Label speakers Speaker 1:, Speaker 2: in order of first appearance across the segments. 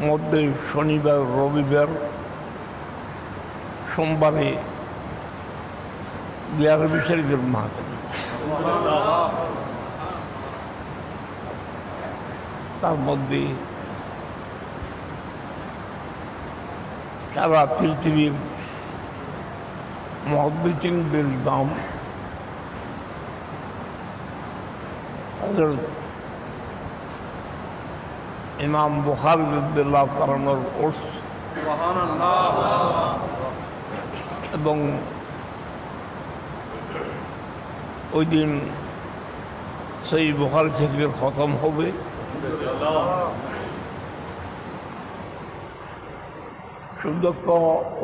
Speaker 1: মধ্যে শনিবার রবিবার সোমবারে বিহার বিশারিদের মাহাতারি তার মধ্যে সারা পৃথিবীর মহাবিচিংদের দাম ইমাম বুখার রদ্দুল্লাহ করানোর কোর্স এবং ওই দিন সেই বুখার শরীফের খতম হবে। সুদক্ষ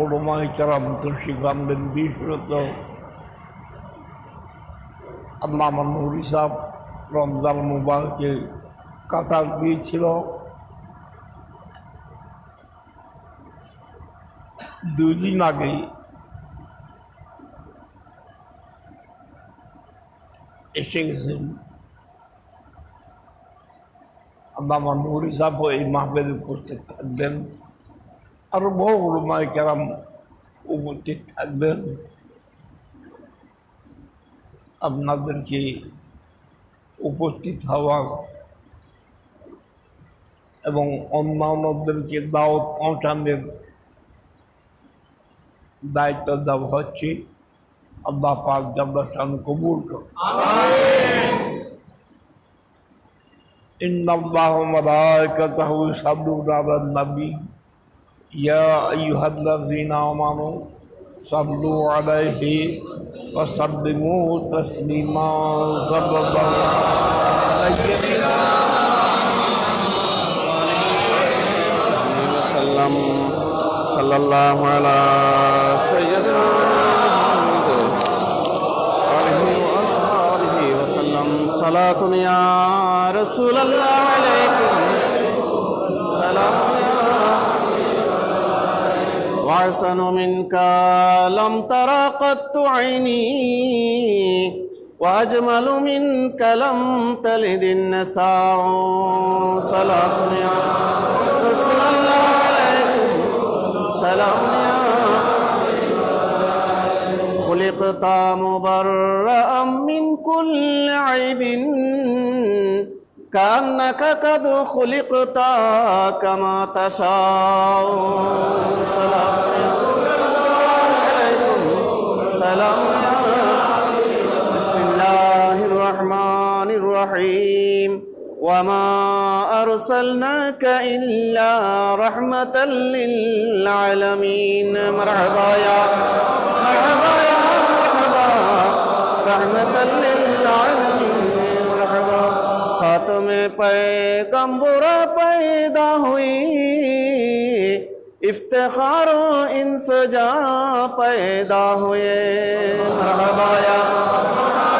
Speaker 1: ওরমাই কারাম তুলসী গান্ধের বিশেষত আল্লাহ নুরি সাহ রমজান মুবারকে কাতার দিয়েছিল। দুই দিন আগে। এসে গেছেন। আল্লাহ নুরি সাহ এই মাহবেল উপস্থিত থাকবেন। আরও বহু ওলমায় কেরাম উপস্থিত থাকবেন। আপনাদেরকে উপস্থিত হওয়া এবং অন্যান্যদেরকে দাওয়াত পৌঁছানোর دائت دب ہوچی اللہ پاک جب شان قبول کر آمین۔ ان اللہ ملائکتہ یصلون علی النبی۔ یا ایھا الذین آمنوا صلوا علیہ وسلموا تسلیما۔ صلی اللہ علیہ
Speaker 2: وسلم۔ صلى الله على سيدنا محمد وآله وأصحابه وسلم. صلاة يا رسول الله عليكم. سلام وأحسن منك. لم ترى قط عيني. وأجمل منك لم تلد النساء. صلاة يا رسول الله. سلام يا خلقت مبرأ من كل عيب كأنك قد خلقت كما تشاء سلام يا عليكم سلام يا بسم الله الرحمن الرحيم وما أرسلناك إلا رحمة للعالمين. مرحبا يا مرحبا يا مرحبا. رحمة للعالمين. مرحبا. خاتم پیغمبر پیدا ہوئی. افتخار انس سجا پیدا ہوئے. مرحبا يا مرحبا.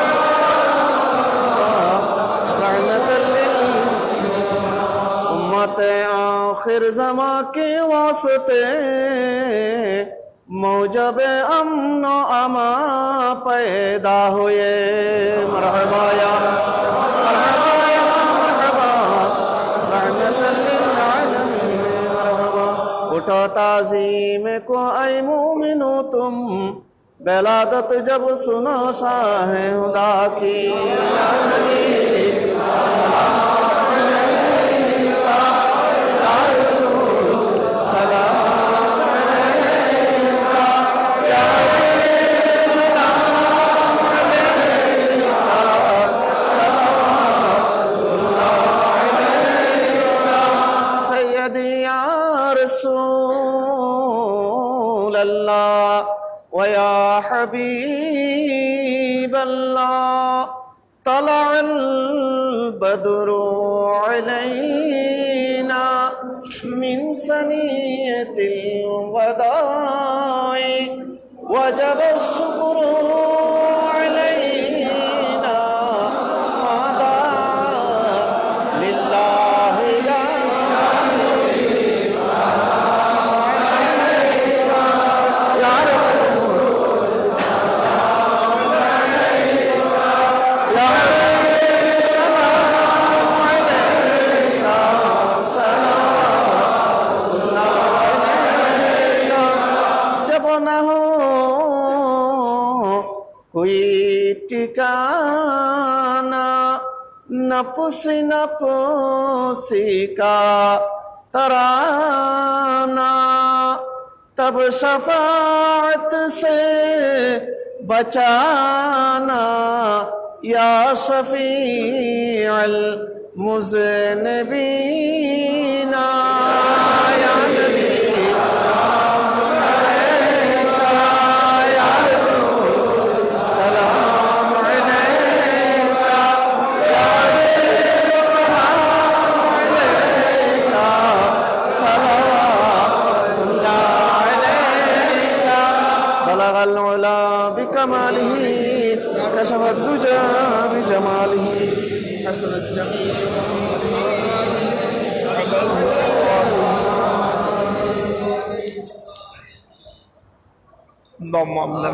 Speaker 2: आखिर जमा के वास्ते मौजब अमन अमा पैदा हुए मरहबा या मरहबा या मरहबा रहमत लिल आलमीन मरहबा उठो ताजीम को ऐ मोमिनो तुम बेलादत जब सुनो शाह खुदा की الله ويا حبيب الله طلع البدر علينا من ثنية الوداع وجب الشكر ہوئی ٹکانا نفس نفسی کا ترانا تب شفاعت سے بچانا یا شفیع المذنبین۔ بلغ العلا بكماله كشف الدجا بجماله. حسن الجميع
Speaker 1: اللهم امنا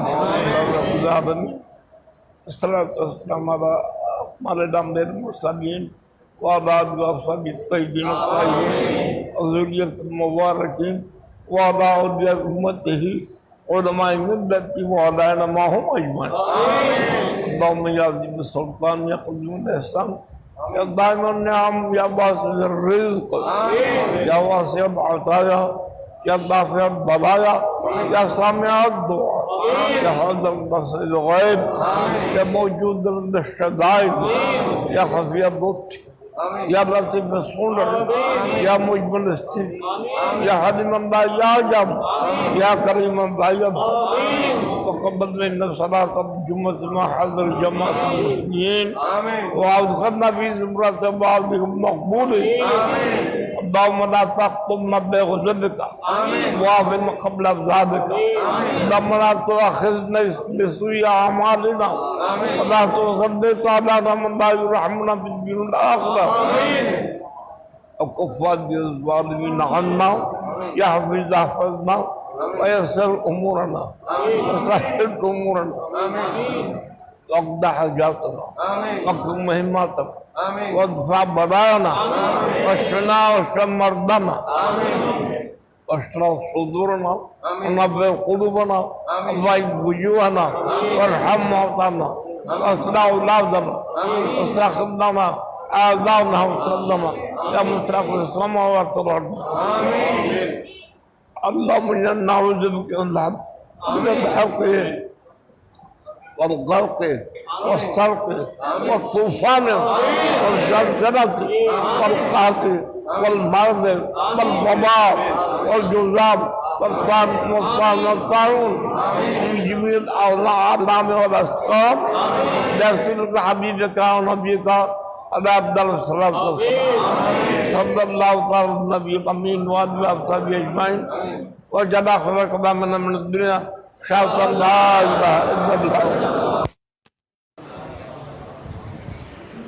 Speaker 1: الصلاة والسلام على ہمارے نامدین مرسلین وعباد وعصب الطیبین الطیبین اور ذریت المبارکین وعباد امتہی علماء ملته وعلى ما هم أجمعين اللهم يا عظيم السلطان يا قديم الإحسان يا دائم النعم يا باسل الرزق يا واسع العطايا يا دافع البلايا يا سامع الدعاء يا هذا البصر الغيب يا موجود عند الشدائد يا خفي اللطف يا لطيف الصنع يا مجمل الستر يا حليم لا يعجب يا كريم يبخل وقبل منا صلاة الجمعة مع حضر جماعة المسلمين. وأدخلنا في زمرة بعضهم مقبولين. اللهم لا تختمنا بغضبك. وافنا قبل ذلك اللهم لا تؤاخذنا بسوء أعمالنا. ولا تسلط علينا من لا يرحمنا في الدين الآخرة وكف الظالمين عنا. يا حفيظ أحفظنا. ويسر أمورنا. وسهل أمورنا. واقضى حاجاتنا واقض مهماتنا وأدفع بلايانا وأشفنا واشف مرضانا واشرح صدورنا. ونبه قلوبنا. وبيض وجوهنا. وارحم موتانا. واصلح أولادنا. واستخدمنا آذانا وسلم يا مترك السماوات والأرض. اللهم إنا نعوذ بك من العبد من الحق. والغرق والسرق والطوفان والزلزلة والقهر والمرض والوباء والجذام والطاعون والطاعون من جميع الأعلام والأسقام. نرسلك حبيبك ونبيك على أفضل الصلاة والسلام صلى الله على النبي الأمين وآله وأصحابه أجمعين. آخر قدامنا من الدنيا إله إلا الله.